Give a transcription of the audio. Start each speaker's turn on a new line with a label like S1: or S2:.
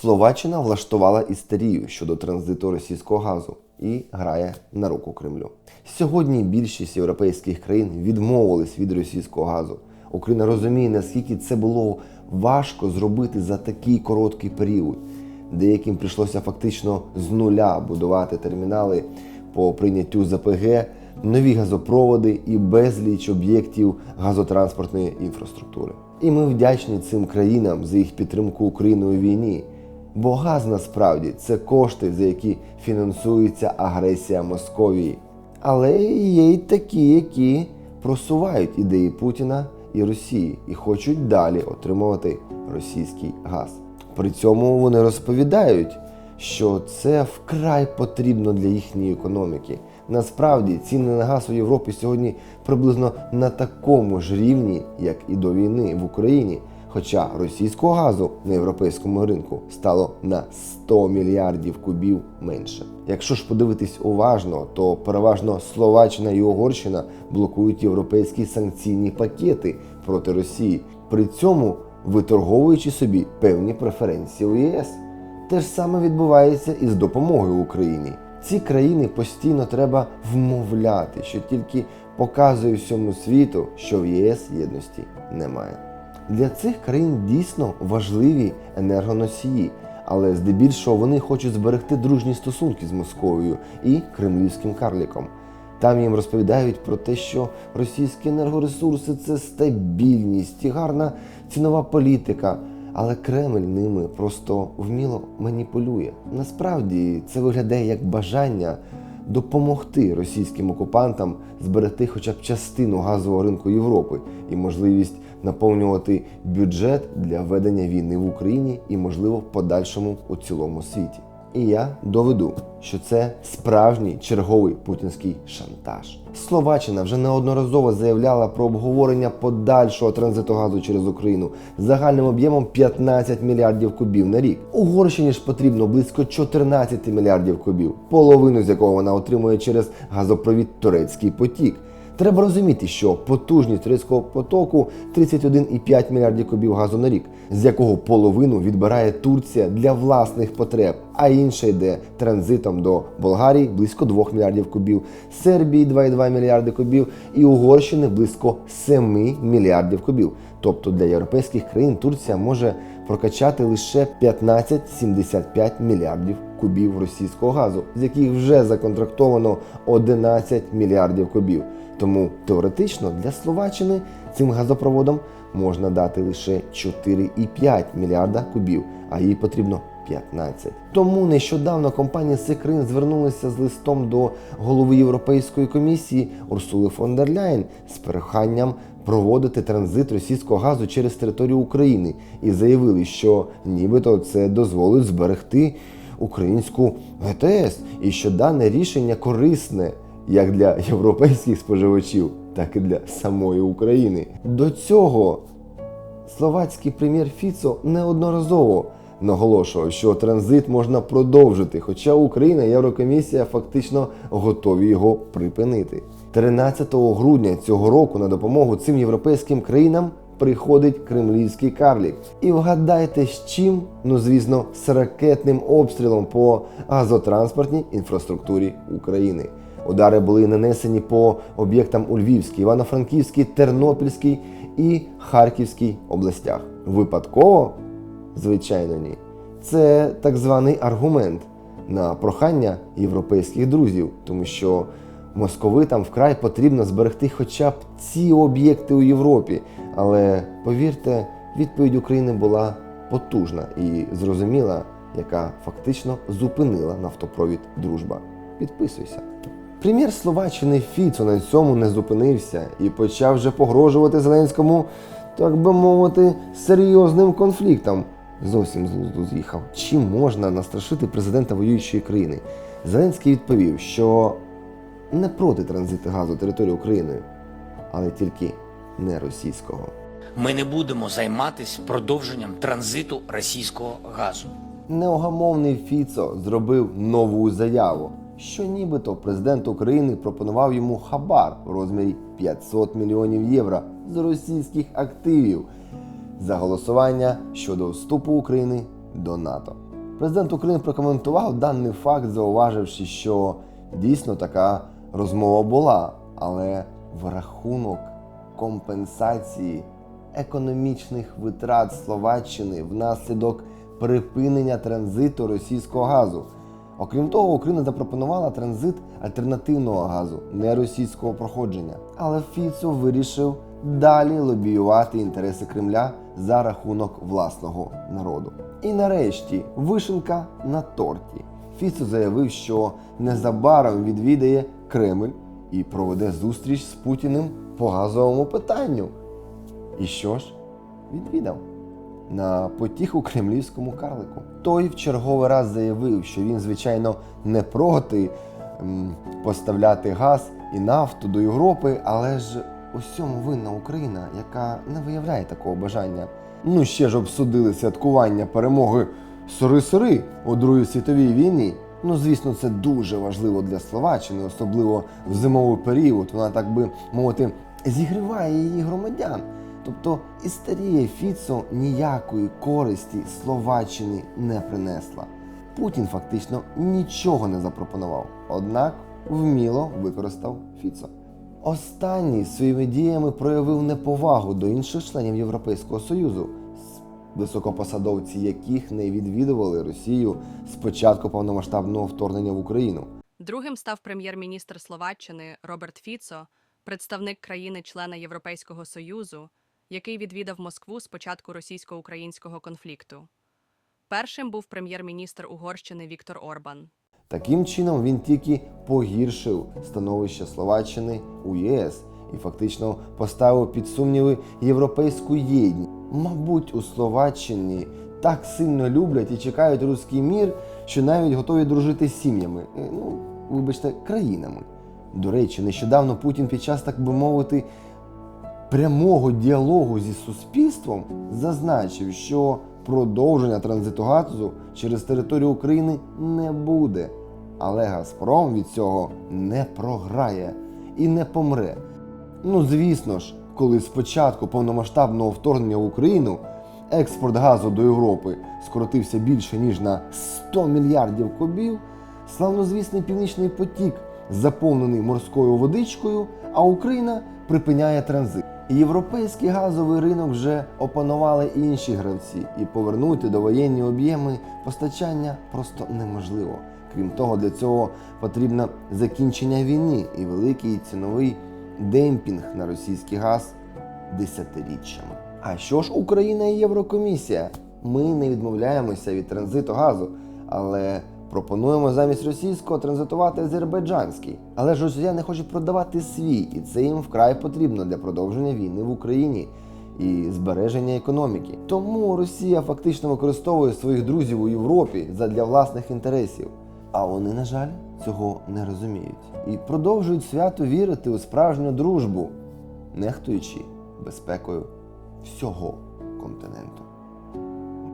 S1: Словаччина влаштувала істерію щодо транзиту російського газу і грає на руку Кремлю. Сьогодні більшість європейських країн відмовились від російського газу. Україна розуміє, наскільки це було важко зробити за такий короткий період. Деяким прийшлося фактично з нуля будувати термінали по прийняттю ЗПГ, нові газопроводи і безліч об'єктів газотранспортної інфраструктури. І ми вдячні цим країнам за їх підтримку України у війні. Бо газ насправді це кошти, за які фінансується агресія Московії. Але є й такі, які просувають ідеї Путіна і Росії і хочуть далі отримувати російський газ. При цьому вони розповідають, що це вкрай потрібно для їхньої економіки. Насправді ціни на газ у Європі сьогодні приблизно на такому ж рівні, як і до війни в Україні. Хоча російського газу на європейському ринку стало на 100 мільярдів кубів менше. Якщо ж подивитись уважно, то переважно Словаччина і Угорщина блокують європейські санкційні пакети проти Росії, при цьому виторговуючи собі певні преференції у ЄС. Те ж саме відбувається і з допомогою Україні. Ці країни постійно треба вмовляти, що тільки показує всьому світу, що в ЄС єдності немає. Для цих країн дійсно важливі енергоносії, але здебільшого вони хочуть зберегти дружні стосунки з Московією і кремлівським карліком. Там їм розповідають про те, що російські енергоресурси це стабільність і гарна цінова політика. Але Кремль ними просто вміло маніпулює. Насправді це виглядає як бажання допомогти російським окупантам зберегти хоча б частину газового ринку Європи і можливість наповнювати бюджет для ведення війни в Україні і, можливо, в подальшому у цілому світі. І я доведу, що це справжній черговий путінський шантаж. Словаччина вже неодноразово заявляла про обговорення подальшого транзиту газу через Україну загальним об'ємом 15 мільярдів кубів на рік. Угорщині ж потрібно близько 14 мільярдів кубів, половину з якого вона отримує через газопровід Турецький потік. Треба розуміти, що потужність турецького потоку 31,5 мільярдів кубів газу на рік, з якого половину відбирає Турція для власних потреб, а інше йде транзитом до Болгарії близько 2 мільярдів кубів, Сербії 2,2 мільярди кубів і Угорщини близько 7 мільярдів кубів. Тобто для європейських країн Турція може прокачати лише 15-75 мільярдів кубів російського газу, з яких вже законтрактовано 11 мільярдів кубів. Тому теоретично для Словаччини цим газопроводом можна дати лише 4,5 мільярда кубів, а їй потрібно 15. Тому нещодавно компанія Секрин звернулася з листом до голови Європейської комісії Урсули фон дер Ляєн з проханням проводити транзит російського газу через територію України і заявили, що нібито це дозволить зберегти українську ГТС і що дане рішення корисне як для європейських споживачів, так і для самої України. До цього словацький прем'єр Фіцо неодноразово наголошував, що транзит можна продовжити, хоча Україна і Єврокомісія фактично готові його припинити. 13 грудня цього року на допомогу цим європейським країнам приходить кремлівський карлік. І вгадайте з чим? Ну звісно, з ракетним обстрілом по газотранспортній інфраструктурі України. Удари були нанесені по об'єктам у Львівській, Івано-Франківській, Тернопільській і Харківській областях. Випадково? Звичайно, ні. Це так званий аргумент на прохання європейських друзів, тому що московитам вкрай потрібно зберегти хоча б ці об'єкти у Європі. Але повірте, відповідь України була потужна і зрозуміла, яка фактично зупинила нафтопровід Дружба. Підписуйся. Прем'єр Словаччини Фіцо на цьому не зупинився і почав вже погрожувати Зеленському, так би мовити, серйозним конфліктом. Зовсім з глузду з'їхав. Чим можна настрашити президента воюючої країни? Зеленський відповів, що не проти транзиту газу території України, але тільки не російського.
S2: Ми не будемо займатися продовженням транзиту російського газу.
S1: Неогамовний Фіцо зробив нову заяву, що нібито президент України пропонував йому хабар у розмірі 500 мільйонів євро з російських активів за голосування щодо вступу України до НАТО. Президент України прокоментував даний факт, зауваживши, що дійсно така розмова була, але в рахунок компенсації економічних витрат Словаччини внаслідок припинення транзиту російського газу. Окрім того, Україна запропонувала транзит альтернативного газу, не російського проходження. Але Фіцо вирішив далі лобіювати інтереси Кремля за рахунок власного народу. І нарешті вишенка на торті. Фіцо заявив, що незабаром відвідає Кремль і проведе зустріч з Путіним по газовому питанню. І що ж? Відвідав на потіху кремлівському карлику. Той в черговий раз заявив, що він, звичайно, не проти поставляти газ і нафту до Європи, але ж усьому винна Україна, яка не виявляє такого бажання. Ну ще ж обсудили святкування перемоги Сори-Сори у Другій світовій війні. Ну, звісно, це дуже важливо для Словаччини, особливо в зимовий період. Вона, так би мовити, зігріває її громадян. Тобто істерія Фіцо ніякої користі Словаччині не принесла. Путін фактично нічого не запропонував, однак вміло використав Фіцо. Останній своїми діями проявив неповагу до інших членів Європейського Союзу, високопосадовці яких не відвідували Росію з початку повномасштабного вторгнення в Україну.
S3: Другим став прем'єр-міністр Словаччини Роберт Фіцо, представник країни-члена Європейського Союзу, який відвідав Москву з початку російсько-українського конфлікту. Першим був прем'єр-міністр Угорщини Віктор Орбан.
S1: Таким чином він тільки погіршив становище Словаччини у ЄС і фактично поставив під сумніви європейську єдність. Мабуть, у Словаччині так сильно люблять і чекають руський мір, що навіть готові дружити з сім'ями, е, ну, вибачте, країнами. До речі, нещодавно Путін під час, так би мовити, прямого діалогу зі суспільством зазначив, що продовження транзиту газу через територію України не буде. Але Газпром від цього не програє і не помре. Ну, звісно ж, коли спочатку повномасштабного вторгнення в Україну експорт газу до Європи скоротився більше ніж на 100 мільярдів кубів, славнозвісний північний потік заповнений морською водичкою, а Україна припиняє транзит. Європейський газовий ринок вже опанували інші гравці, і повернути довоєнні об'єми постачання просто неможливо. Крім того, для цього потрібно закінчення війни і великий ціновий демпінг на російський газ десятиріччями. А що ж Україна і Єврокомісія? Ми не відмовляємося від транзиту газу, але пропонуємо замість російського транзитувати азербайджанський. Але ж росіяни хочуть продавати свій, і це їм вкрай потрібно для продовження війни в Україні і збереження економіки. Тому Росія фактично використовує своїх друзів у Європі задля власних інтересів. А вони, на жаль, цього не розуміють і продовжують свято вірити у справжню дружбу, нехтуючи безпекою всього континенту.